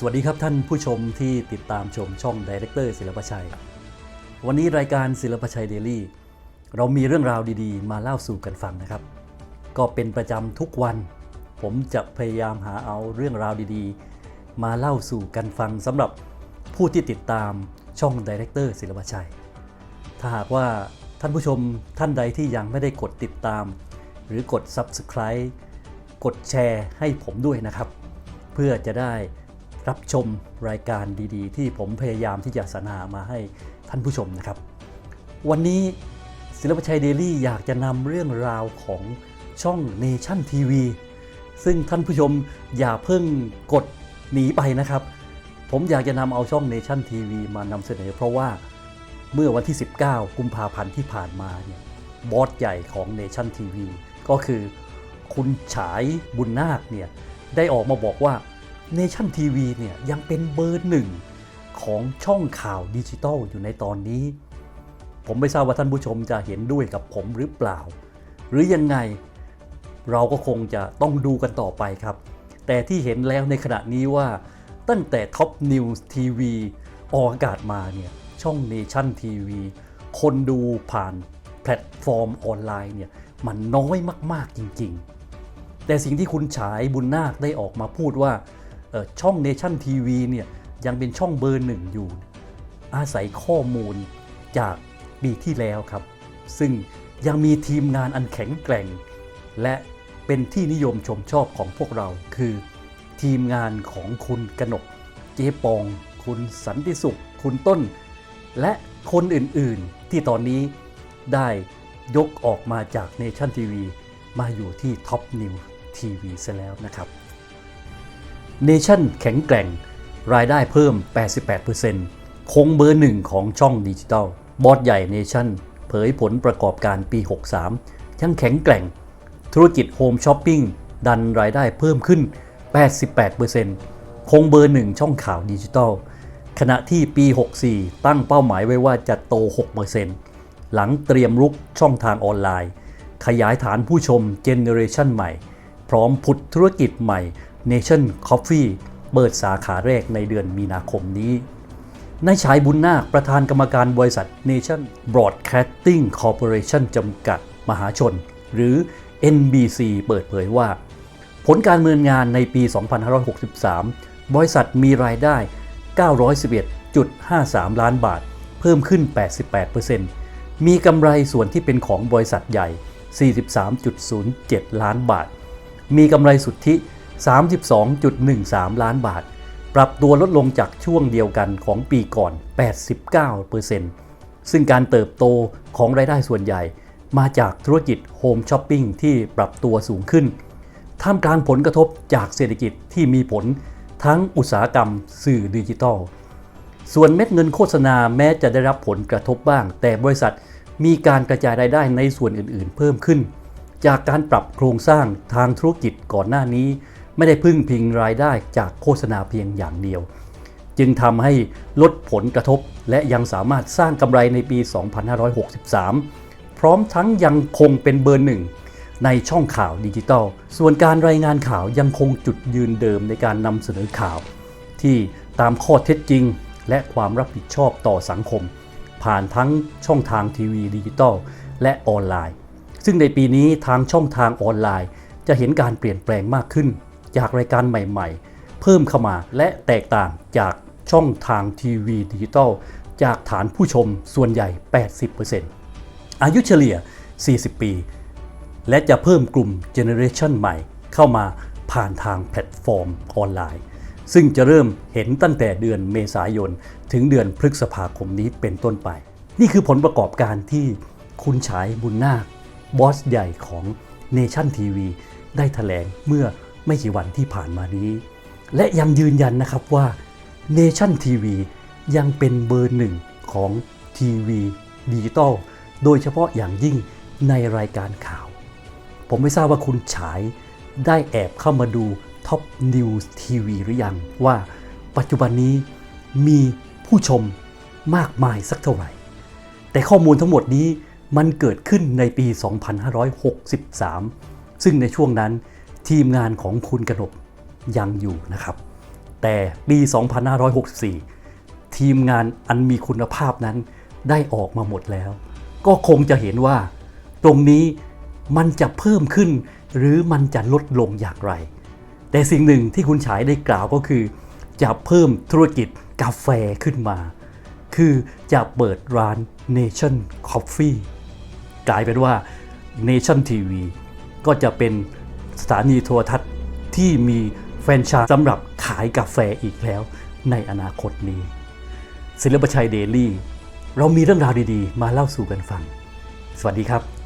สวัสดีครับท่านผู้ชมที่ติดตามชมช่องดีเรคเตอร์ศิลปชัย วันนี้รายการศิลปชัยเดลี่ เรามีเรื่องราวดีๆ มาเล่าสู่กันฟังนะครับ ก็เป็นประจำทุกวัน ผมจะพยายามหาเอาเรื่องราวดีๆ มาเล่าสู่กันฟังสำหรับผู้ที่ติดตามช่องดีเรคเตอร์ศิลปชัย ถ้าหากว่าท่านผู้ชมท่านใดที่ยังไม่ได้กดติดตาม หรือกด Subscribe กดแชร์ให้ผมด้วยนะครับ เพื่อจะได้ รับชมรายการดีๆ ที่ผมพยายามที่จะสรรหามาให้ท่านผู้ชมนะครับ วันนี้ศิลปชัยเดลี่อยากจะนำเรื่องราวของช่อง Nation TV ซึ่งท่านผู้ชมอย่าเพิ่งกดหนีไปนะครับ ผมอยากจะนำเอาช่อง Nation TV มานำเสนอ เพราะว่าเมื่อวันที่ 19 กุมภาพันธ์ที่ผ่านมาเนี่ยบอสใหญ่ของ Nation TV ก็คือคุณฉายบุญนาคเนี่ยได้ออกมาบอกว่า Nation TV เนี่ยยังเป็นเบอร์หนึ่งของช่องข่าวดิจิทัลอยู่ในตอนนี้ ผมไม่ทราบว่าท่านผู้ชมจะเห็นด้วยกับผมหรือเปล่า หรือยังไงเราก็คงจะต้องดูกันต่อไปครับ แต่ที่เห็นแล้วในขณะนี้ว่าตั้งแต่ Top News TV ออกอากาศมาเนี่ยช่อง Nation TV คนดูผ่านแพลตฟอร์มออนไลน์เนี่ยมันน้อยมากๆจริงๆ แต่สิ่งที่คุณฉายบุญนาคได้ออกมาพูดว่า เอ่อช่อง Nation TV เนี่ยยังเป็นช่องเบอร์หนึ่งอยู่ อาศัยข้อมูลจากปีที่แล้วครับ ซึ่งยังมีทีมงานอันแข็งแกร่ง และเป็นที่นิยมชมชอบของพวกเราคือ ทีมงานของคุณกนก เจ๊ปอง คุณสันติสุข คุณต้น และคนอื่นๆ ที่ตอนนี้ได้ยกออกมาจาก Nation TV มาอยู่ที่ Top New TV ซะแล้วนะครับ เนชั่นแข็งแกร่ง รายได้เพิ่ม 88%คงเบอร์หนึ่งของช่องดิจิทัลบอสใหญ่เนชั่นเผยผลประกอบการปี 63 ยังแข็งแกร่ง ธุรกิจโฮมช้อปปิ้งดันรายได้เพิ่มขึ้น 88%คงเบอร์หนึ่งช่องข่าวดิจิทัลขณะที่ปี 64 ตั้งเป้าหมายไว้ว่าจะโต 6%หลังเตรียมรุกช่องทางออนไลน์ ขยายฐานผู้ชมเจเนอเรชันใหม่ พร้อมผุดธุรกิจใหม่ Nation Coffee เปิดสาขาแรกในเดือนมีนาคมนี้นายชายบุญนาคประธานกรรมการบริษัท Nation Broadcasting Corporation จำกัดมหาชน หรือ NBC เปิดเผยว่า ผลการเมืองงานในปี 2563 บริษัทมีรายได้ 911.53 ล้านบาท เพิ่มขึ้น 88%มีกำไรส่วนที่เป็นของบริษัทใหญ่ 43.07 ล้านบาท มีกำไรสุทธิ 32.13 ล้านบาท ปรับตัวลดลงจากช่วงเดียวกันของปีก่อน 89%ซึ่งการเติบโตของรายได้ส่วนใหญ่ มาจากธุรกิจโฮมช้อปปิ้งที่ปรับตัวสูงขึ้น ท่ามกลางผลกระทบจากเศรษฐกิจที่มีผลทั้งอุตสาหกรรมสื่อดิจิทัล ส่วนเม็ดเงินโฆษณาแม้จะได้รับผลกระทบบ้าง แต่บริษัทมีการกระจายรายได้ในส่วนอื่น ๆ เพิ่มขึ้น จากการปรับโครงสร้างทางธุรกิจก่อนหน้านี้ ไม่ได้พึ่งพิงรายได้จากโฆษณาเพียงอย่างเดียว จึงทำให้ลดผลกระทบ และยังสามารถสร้างกำไรในปี 2563 พร้อมทั้งยังคงเป็นเบอร์หนึ่งในช่องข่าวดิจิทัล ส่วนการรายงานข่าวยังคงจุดยืนเดิมในการนำเสนอข่าว ที่ตามข้อเท็จจริง และความรับผิดชอบต่อสังคม ผ่านทั้งช่องทางทีวีดิจิทัลและออนไลน์ ซึ่งในปีนี้ทางช่องทางออนไลน์จะเห็นการเปลี่ยนแปลงมากขึ้น จากรายการใหม่ๆ เพิ่มเข้ามาและแตกต่างจากช่องทางทีวีดิจิทัลจากฐานผู้ชมส่วนใหญ่ 80%อายุเฉลี่ย 40 ปี และจะเพิ่มกลุ่มเจเนอเรชันใหม่เข้ามาผ่านทางแพลตฟอร์มออนไลน์ ซึ่งจะเริ่มเห็นตั้งแต่เดือนเมษายน ถึงเดือนพฤษภาคมนี้เป็นต้นไป นี่คือผลประกอบการที่คุณฉายบุญนาคบอสใหญ่ของ Nation TV ได้ถแถลงเมื่อ ไม่กี่วันที่ผ่านมานี้ และยังยืนยันนะครับว่า Nation TV ยังเป็นเบอร์หนึ่งของทีวีดิจิตอลโดยเฉพาะอย่างยิ่งในรายการข่าว ผมไม่ทราบว่าคุณฉายได้แอบเข้ามาดู Top News TV หรือยัง ว่าปัจจุบันนี้มีผู้ชมมากมายสักเท่าไหร่ แต่ข้อมูลทั้งหมดนี้มันเกิดขึ้นในปี 2563 ซึ่งในช่วงนั้น ทีมงานของคุณกนกยังอยู่นะครับ แต่ปี 2564 ทีมงานอันมีคุณภาพนั้นได้ออกมาหมดแล้ว ก็คงจะเห็นว่า ตรงนี้มันจะเพิ่มขึ้น หรือมันจะลดลงอย่างไร แต่สิ่งหนึ่งที่คุณฉายได้กล่าวก็คือ จะเพิ่มธุรกิจกาแฟขึ้นมา คือจะเปิดร้าน Nation Coffee กลายเป็นว่า Nation TV ก็จะเป็น สถานีโทรทัศน์ที่มีแฟรนชาสำหรับขายกาแฟอีกแล้วในอนาคตนี้ศิลปชัยเดลี่ เรามีเรื่องราวดีๆ มาเล่าสู่กันฟัง สวัสดีครับ